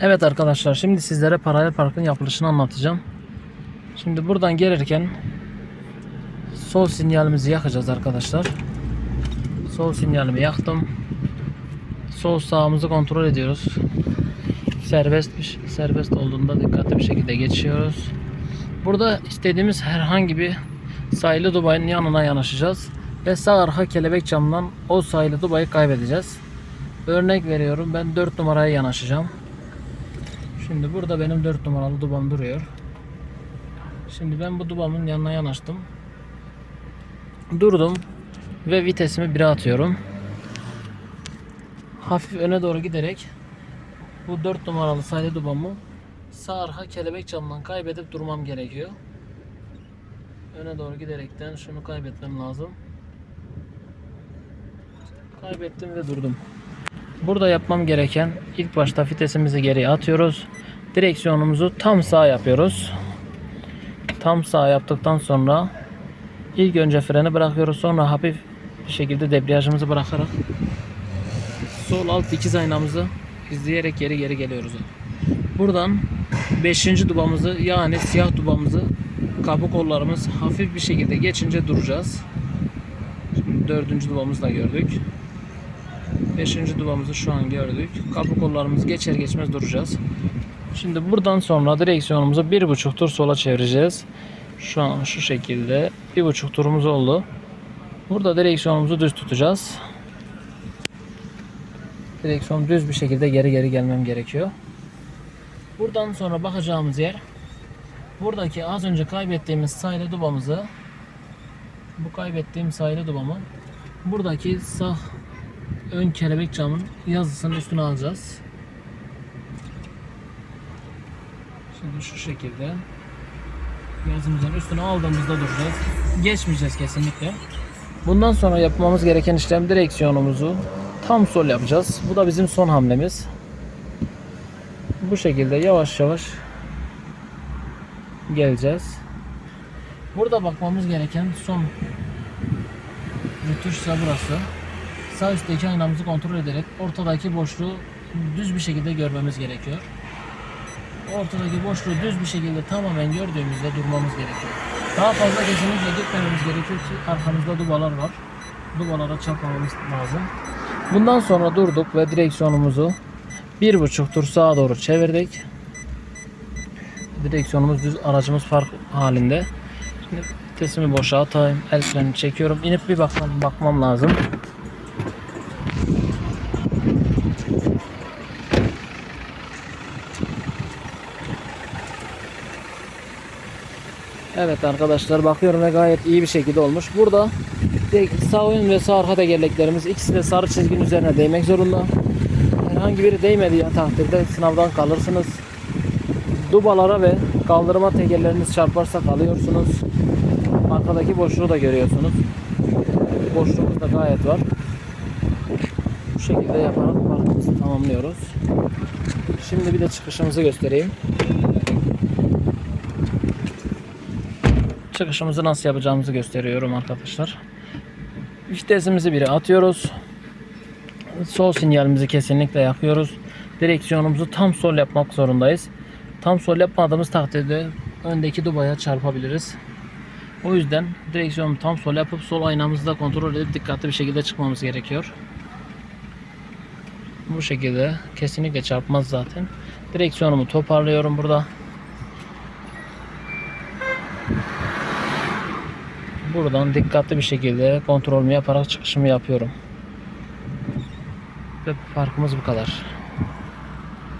Evet arkadaşlar şimdi sizlere paralel parkın yapılışını anlatacağım. Şimdi buradan gelirken sol sinyalimizi yakacağız arkadaşlar. Sol sinyalimi yaktım. Sol sağımızı kontrol ediyoruz. Serbest bir- serbest olduğunda dikkatli bir şekilde geçiyoruz. Burada istediğimiz herhangi bir sayılı dubayın yanına yanaşacağız ve sağ arka kelebek camından o sayılı dubayı kaybedeceğiz. Örnek veriyorum ben 4 numaraya yanaşacağım. Şimdi burada benim 4 numaralı dubam duruyor. Şimdi ben bu dubamın yanına yanaştım. Durdum ve vitesimi 1'e atıyorum. Hafif öne doğru giderek bu 4 numaralı sayılı dubamı sağ arka kelebek camından kaybedip durmam gerekiyor. Öne doğru giderekten şunu kaybetmem lazım. Kaybettim ve durdum. Burada yapmam gereken ilk başta vitesimizi geriye atıyoruz. Direksiyonumuzu tam sağ yapıyoruz. Tam sağ yaptıktan sonra ilk önce freni bırakıyoruz. Sonra hafif bir şekilde debriyajımızı bırakarak sol alt dikiz aynamızı izleyerek geri geri geliyoruz. Buradan 5. dubamızı yani siyah dubamızı kapı kollarımız hafif bir şekilde geçince duracağız. Şimdi 4. dubamızı da gördük. 5. duvamızı şu an gördük. Kapı kollarımızı geçer geçmez duracağız. Şimdi buradan sonra direksiyonumuzu bir buçuk tur sola çevireceğiz. Şu an şu şekilde bir buçuk turumuz oldu. Burada direksiyonumuzu düz tutacağız. Direksiyon düz bir şekilde geri geri gelmem gerekiyor. Buradan sonra bakacağımız yer buradaki az önce kaybettiğimiz sayılı dubamızı bu kaybettiğim sayılı dubamı buradaki sağ ön kelebek camın yazısının üstüne alacağız. Şimdi şu şekilde yazımızın üstüne aldığımızda duracağız. Geçmeyeceğiz kesinlikle. Bundan sonra yapmamız gereken işlem direksiyonumuzu tam sol yapacağız. Bu da bizim son hamlemiz. Bu şekilde yavaş yavaş geleceğiz. Burada bakmamız gereken son rütuşsa burası. Sağ üstteki aynamızı kontrol ederek ortadaki boşluğu düz bir şekilde görmemiz gerekiyor. Ortadaki boşluğu düz bir şekilde tamamen gördüğümüzde durmamız gerekiyor. Daha fazla kesinlikle gitmememiz gerekiyor ki arkamızda dubalar var. Dubalara çarpmamamız lazım. Bundan sonra durduk ve direksiyonumuzu bir buçuk tur sağa doğru çevirdik. Direksiyonumuz düz, aracımız park halinde. Şimdi vitesimi boşa atayım, el freni çekiyorum. İnip bir bakmam, bakmam lazım. Evet arkadaşlar bakıyorum ve gayet iyi bir şekilde olmuş. Burada sağ ön ve sağ arka tekerleklerimiz ikisi de sarı çizginin üzerine değmek zorunda. Herhangi biri değmediği takdirde sınavdan kalırsınız. Dubalara ve kaldırma tekerleriniz çarparsa kalıyorsunuz. Arkadaki boşluğu da görüyorsunuz. Boşluğumuz da gayet var. Bu şekilde yaparak parkımızı tamamlıyoruz. Şimdi bir de çıkışımızı göstereyim. Çıkışımızı nasıl yapacağımızı gösteriyorum arkadaşlar. Vitesimizi biri atıyoruz. Sol sinyalimizi kesinlikle yakıyoruz. Direksiyonumuzu tam sol yapmak zorundayız. Tam sol yapmadığımız takdirde öndeki dubaya çarpabiliriz. O yüzden direksiyonu tam sol yapıp sol aynamızı da kontrol edip dikkatli bir şekilde çıkmamız gerekiyor. Bu şekilde kesinlikle çarpmaz zaten. Direksiyonumu toparlıyorum burada. Buradan dikkatli bir şekilde kontrolümü yaparak çıkışımı yapıyorum. Ve farkımız bu kadar.